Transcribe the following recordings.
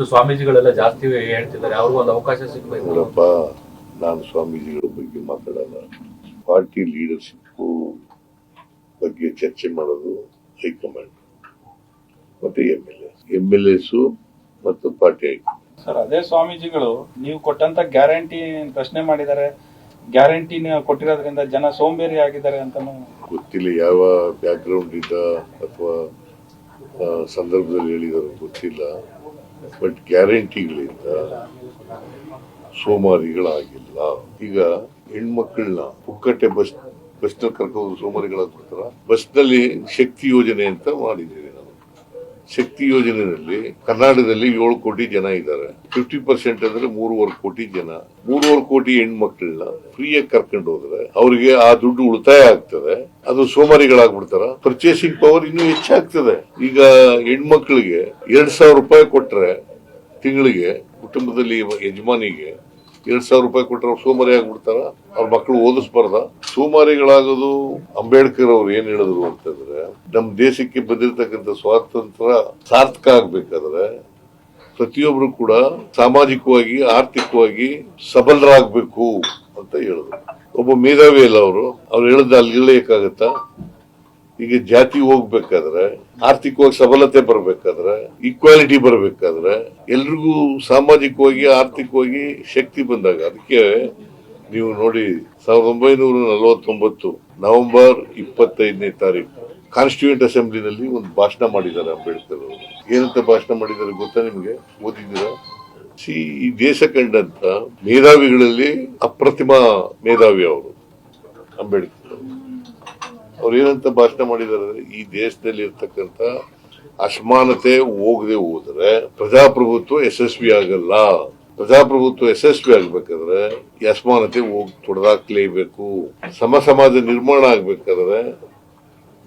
ಒಂದಿಷ್ಟು ಸ್ವಾಮೀಜಿಗಳೆಲ್ಲ ಜಾಸ್ತಿ ಹೇಳ್ತಿದ್ದಾರೆ. ಅವ್ರಿಗೂ ಒಂದು ಅವಕಾಶ ಸಿಗ್ಬೇಕು. ನೋಡಪ್ಪ ನಾನು ಸ್ವಾಮೀಜಿಗಳ ಬಗ್ಗೆ ಮಾತಾಡಲ್ಲ. ಪಾರ್ಟಿ ಲೀಡರ್ಶಿಪ್ ಬಗ್ಗೆ ಚರ್ಚೆ ಮಾಡೋದು ಹೈಕಮಾಂಡ್. ಮತ್ತೆ M L S M L S ಮತ್ತು ಪಾರ್ಟಿ ಹೈಕಮಾಂಡ್. ಸರ್ ಅದೇ ಸ್ವಾಮೀಜಿಗಳು ನೀವು ಕೊಟ್ಟಂತ ಗ್ಯಾರಂಟಿ ಪ್ರಶ್ನೆ ಮಾಡಿದ್ದಾರೆ. ಗ್ಯಾರಂಟಿ ಕೊಟ್ಟಿರೋದ್ರಿಂದ ಜನ ಸೋಂಬೇರಿ ಆಗಿದ್ದಾರೆ ಅಂತ ಗೊತ್ತಿಲ್ಲ ಯಾವ ಬ್ಯಾಕ್ ಗ್ರೌಂಡ್ ಇಂದ ಅಥವಾ ಸಂದರ್ಭದಲ್ಲಿ ಹೇಳಿದಾರೋ ಗೊತ್ತಿಲ್ಲ. ಬಟ್ ಗ್ಯಾರಂಟಿಗಳಿಂದ ಸೋಮಾರಿಗಳಾಗಿಲ್ಲ. ಈಗ ಹೆಣ್ಮಕ್ಳನ್ನ ಪುಕ್ಕಟ್ಟೆ ಬಸ್ ಬಸ್ನಲ್ಲಿ ಕರ್ಕೊಂಡು ಸೋಮಾರಿಗಳಾಗ್ಬಿಡ್ತಾರ. ಬಸ್ನಲ್ಲಿ ಶಕ್ತಿ ಯೋಜನೆ ಅಂತ ಮಾಡಿದ್ದೀವಿ. ಶಕ್ತಿ ಯೋಜನೆಯಲ್ಲಿ ಕರ್ನಾಟಕದಲ್ಲಿ ಏಳು ಕೋಟಿ ಜನ ಇದ್ದಾರೆ. ಫಿಫ್ಟಿ ಪರ್ಸೆಂಟ್ ಅಂದ್ರೆ ಮೂರುವರೆ ಕೋಟಿ ಜನ. ಮೂರುವರೆ ಕೋಟಿ ಹೆಣ್ಮಕ್ಳನ್ನ ಫ್ರೀಯಾಗಿ ಕರ್ಕೊಂಡು ಹೋದ್ರೆ ಅವರಿಗೆ ಆ ದುಡ್ಡು ಉಳಿತಾಯ ಆಗ್ತದೆ. ಅದು ಸೋಮಾರಿಗಳಾಗ್ಬಿಡ್ತಾರ. ಪರ್ಚೇಸಿಂಗ್ ಪವರ್ ಇನ್ನೂ ಹೆಚ್ಚಾಗ್ತದೆ. ಈಗ ಹೆಣ್ಮಕ್ಳಿಗೆ ಎರಡ್ ಸಾವಿರ ರೂಪಾಯಿ ಕೊಟ್ರೆ ತಿಂಗಳಿಗೆ, ಕುಟುಂಬದಲ್ಲಿ ಯಜಮಾನಿಗೆ ಎರಡ್ ಸಾವಿರ ರೂಪಾಯಿ ಕೊಟ್ಟರೆ ಅವ್ರು ಸೋಮಾರಿ ಆಗ್ಬಿಡ್ತಾರ. ಅವ್ರ ಮಕ್ಕಳು ಓದಿಸ್ಬಾರ್ದ. ಸೋಮಾರಿಗಳಾಗೋದು ಅಂಬೇಡ್ಕರ್ ಅವ್ರು ಏನ್ ಹೇಳಿದ್ರು ಅಂತಂದ್ರೆ ನಮ್ ದೇಶಕ್ಕೆ ಬಂದಿರತಕ್ಕಂಥ ಸ್ವಾತಂತ್ರ್ಯ ಸಾರ್ಥಕ ಆಗ್ಬೇಕಾದ್ರೆ ಪ್ರತಿಯೊಬ್ರು ಕೂಡ ಸಾಮಾಜಿಕವಾಗಿ, ಆರ್ಥಿಕವಾಗಿ ಸಬಲರಾಗಬೇಕು ಅಂತ ಹೇಳಿದ್ರು ಒಬ್ಬ ಮೇಧಾವಿ ಅಲ್ಲ ಅವರು. ಅವ್ರು ಹೇಳಿದ ಅಲ್ಲಿಗಳೇಕಾಗತ್ತಾ ಈಗ ಜಾತಿ ಹೋಗ್ಬೇಕಾದ್ರೆ, ಆರ್ಥಿಕವಾಗಿ ಸಬಲತೆ ಬರಬೇಕಾದ್ರೆ ಈಕ್ವಾಲಿಟಿ ಬರಬೇಕಾದ್ರೆ, ಎಲ್ರಿಗೂ ಸಾಮಾಜಿಕವಾಗಿ, ಆರ್ಥಿಕವಾಗಿ ಶಕ್ತಿ ಬಂದಾಗ, ಅದಕ್ಕೆ ನೀವು ನೋಡಿ, ಸಾವಿರದ ಒಂಬೈನೂರ ನಲವತ್ತೊಂಬತ್ತು ನವೆಂಬರ್ ಇಪ್ಪತ್ತೈದನೇ ತಾರೀಕು. ಕಾನ್ಸ್ಟಿಟ್ಯೂಂಟ್ ಅಸೆಂಬ್ಲಿನಲ್ಲಿ ಒಂದು ಭಾಷಣ ಮಾಡಿದ್ದಾರೆ ಅಂಬೇಡ್ಕರ್ ಅವರು. ಏನಂತ ಭಾಷಣ ಮಾಡಿದ್ದಾರೆ ಗೊತ್ತಾ ನಿಮಗೆ? ಓದಿದ್ದೀರಾ? ಸಿ, ಈ ದೇಶ ಕಂಡಂತ ಮೇಧಾವಿಗಳಲ್ಲಿ ಅಪ್ರತಿಮ ಮೇಧಾವಿ ಅವರು, ಅಂಬೇಡ್ಕರ್ ಅವರು. ಏನಂತ ಭಾಷಣ ಮಾಡಿದ್ದಾರೆ ಈ ದೇಶದಲ್ಲಿ ಇರ್ತಕ್ಕಂತ ಅಸಮಾನತೆ ಹೋಗದೆ ಹೋದ್ರೆ ಪ್ರಜಾಪ್ರಭುತ್ವ ಯಶಸ್ವಿ ಆಗಲ್ಲ. ಪ್ರಜಾಪ್ರಭುತ್ವ ಯಶಸ್ವಿ ಆಗ್ಬೇಕಾದ್ರೆ ಈ ಅಸಮಾನತೆ ಹೋಗಿ, ತೊಡೆದಾಕ್ಲೇಬೇಕು. ಸಮ ಸಮಾಜ ನಿರ್ಮಾಣ ಆಗ್ಬೇಕಾದ್ರೆ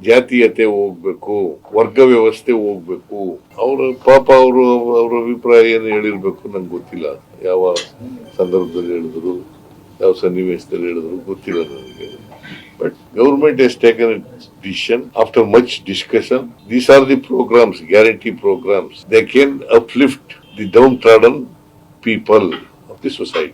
ಜಾತೀಯತೆ ಹೋಗ್ಬೇಕು ವರ್ಗ ವ್ಯವಸ್ಥೆ ಹೋಗ್ಬೇಕು. ಅವರ ಪಾಪ ಅವರು ಅವರ ಅಭಿಪ್ರಾಯ ಏನು ಹೇಳಿರ್ಬೇಕು ನಂಗೆ ಗೊತ್ತಿಲ್ಲ. ಯಾವ ಸಂದರ್ಭದಲ್ಲಿ ಹೇಳಿದ್ರು, ಯಾವ ಸನ್ನಿವೇಶದಲ್ಲಿ ಹೇಳಿದ್ರು ಗೊತ್ತಿಲ್ಲ ನನಗೆ. But government has taken decision after much discussion these are the programmes guarantee programmes they can uplift the downtrodden people of the society